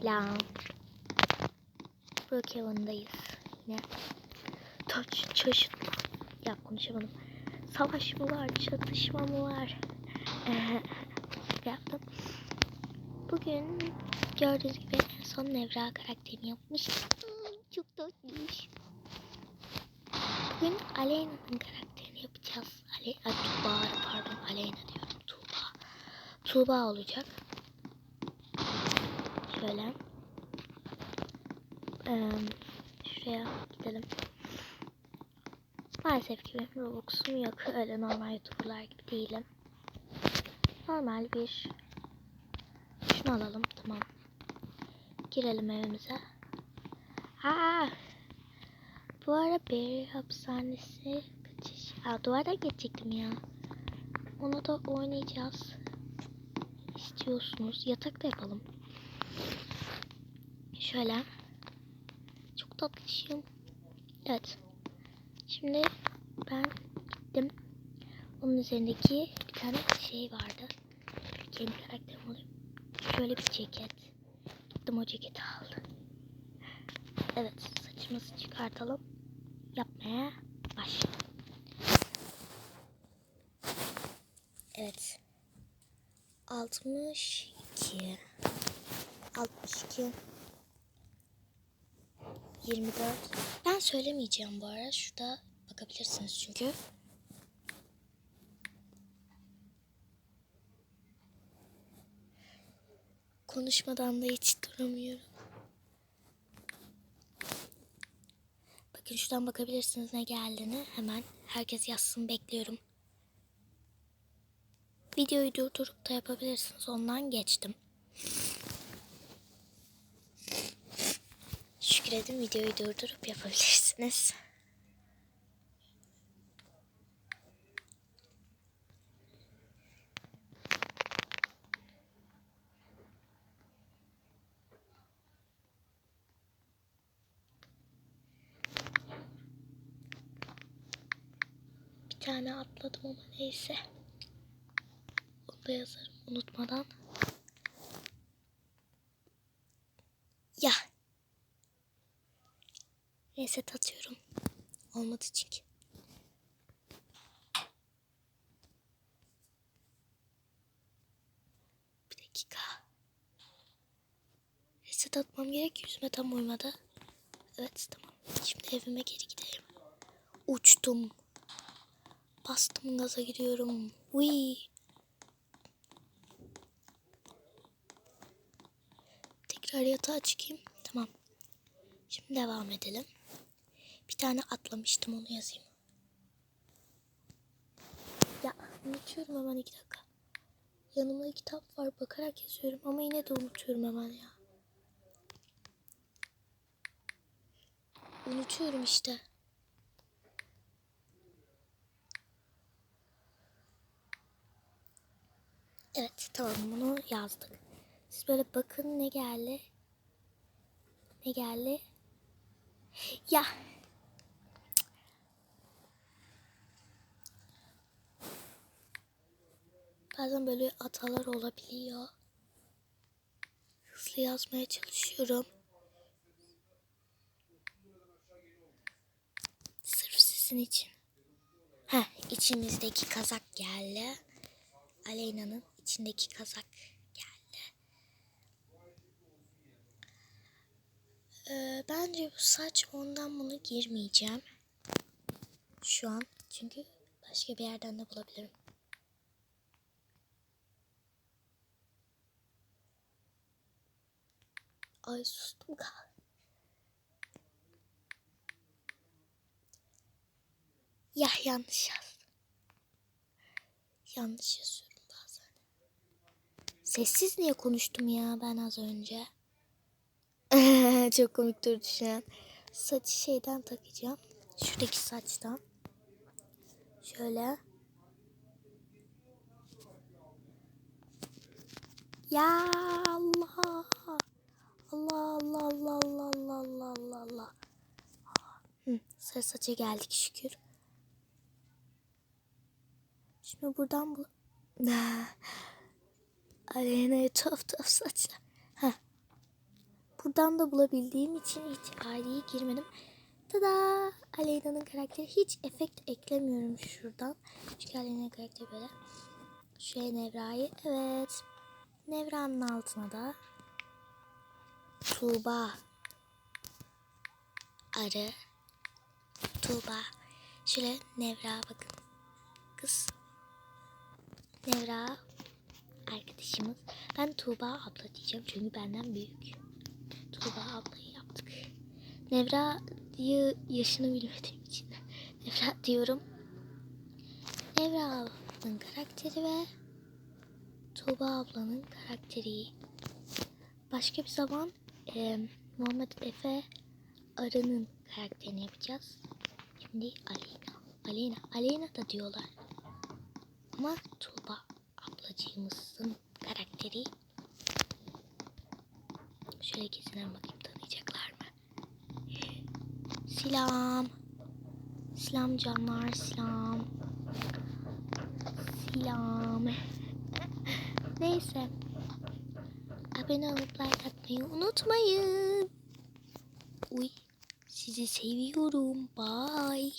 Selam. Brookhaven'dayız yine. Taç, çeşit. Ya konuşamadım. Savaş mı var, çatışma mı var? Ee, yaptım. Bugün gördüğünüz gibi son Nevra karakterini yapmıştım. Çok tatlıymış. Bugün Aleyna'nın karakterini yapacağız. Ale Tuğba, pardon Aleyna diyorum. Tuğba. Tuğba olacak. Şöyle. Ee, şuraya gidelim. Maalesef ki benim Robux'um yok. Öyle normal YouTuber'lar gibi değilim. Normal bir şunu alalım. Tamam. Girelim evimize. Aa! Bu ara bir hapishanesi kaçış. Aa, duvardan geçecektim ya. Onu da oynayacağız. İstiyorsunuz. Yatakta yapalım. Şöyle. Çok tatlışım. Evet. Şimdi ben gittim. Onun üzerindeki bir tane şey vardı. Kendi karakterim alayım. Şöyle bir ceket. Gittim o ceketi aldım. Evet saçımızı çıkartalım. Yapmaya başlayalım. Evet. 62 62 24 Ben söylemeyeceğim bu ara. Şurada bakabilirsiniz çünkü. Konuşmadan da hiç duramıyorum. Bakın şuradan bakabilirsiniz ne geldiğini. Hemen herkes yazsın bekliyorum. Videoyu durdurup da yapabilirsiniz. Ondan geçtim. Şükredin videoyu durdurup yapabilirsiniz. Bir tane atladım ama neyse. Onu da yazarım unutmadan. Ya. Neyse atıyorum. Olmadı çünkü. Bir dakika. Reset atmam gerek. Yüzüme tam uymadı. Evet tamam. Şimdi evime geri gideyim. Uçtum. Bastım gaza gidiyorum. Wii. Tekrar yatağa çıkayım. Tamam. Şimdi devam edelim. Bir tane atlamıştım onu yazayım. Ya unutuyorum hemen iki dakika. Yanımda kitap var bakarak yazıyorum ama yine de unutuyorum hemen ya. Unutuyorum işte. Evet tamam bunu yazdık. Siz böyle bakın ne geldi. Ne geldi? Ya. Bazen böyle hatalar olabiliyor. Hızlı yazmaya çalışıyorum. Sırf sizin için. Heh, içimizdeki kazak geldi. Aleyna'nın içindeki kazak geldi. Ee, bence bu saç ondan bunu girmeyeceğim. Şu an çünkü başka bir yerden de bulabilirim. Ay sustum kal. Ya yanlış yazdım. Yanlış yazıyorum bazen. Sessiz niye konuştum ya ben az önce? Çok komik durdu şu an. Saçı şeyden takacağım. Şuradaki saçtan. Şöyle. Ya Allah. Allah Allah Allah Allah Allah Allah Allah Allah. Hı, sarı saça geldik şükür. Şimdi buradan bu... Aleyna'ya tuhaf tuhaf saçlar. Heh. buradan da bulabildiğim için hiç ID'ye girmedim. Tada! Aleyna'nın karakteri. Hiç efekt eklemiyorum şuradan. Çünkü Aleyna'nın karakteri böyle. Şuraya Nevra'yı. Evet. Nevra'nın altına da Tuğba. Arı. Tuğba. Şöyle Nevra bakın. Kız. Nevra arkadaşımız. Ben Tuğba abla diyeceğim çünkü benden büyük. Tuğba ablayı yaptık. Nevra'yı yaşını bilmediğim için Nevra diyorum. Nevra ablanın karakteri ve Tuğba ablanın karakteri. Başka bir zaman e, Muhammed Efe Arı'nın karakterini yapacağız. Şimdi Aleyna. Aleyna. Aleyna da diyorlar. Ama Tuğba ablacığımızın karakteri. Şöyle kesin bakayım tanıyacaklar mı? Selam. Selam canlar. Selam. Selam. Neyse. Abone olup like atmayı unutmayın. Uy. Sizi seviyorum. Bye.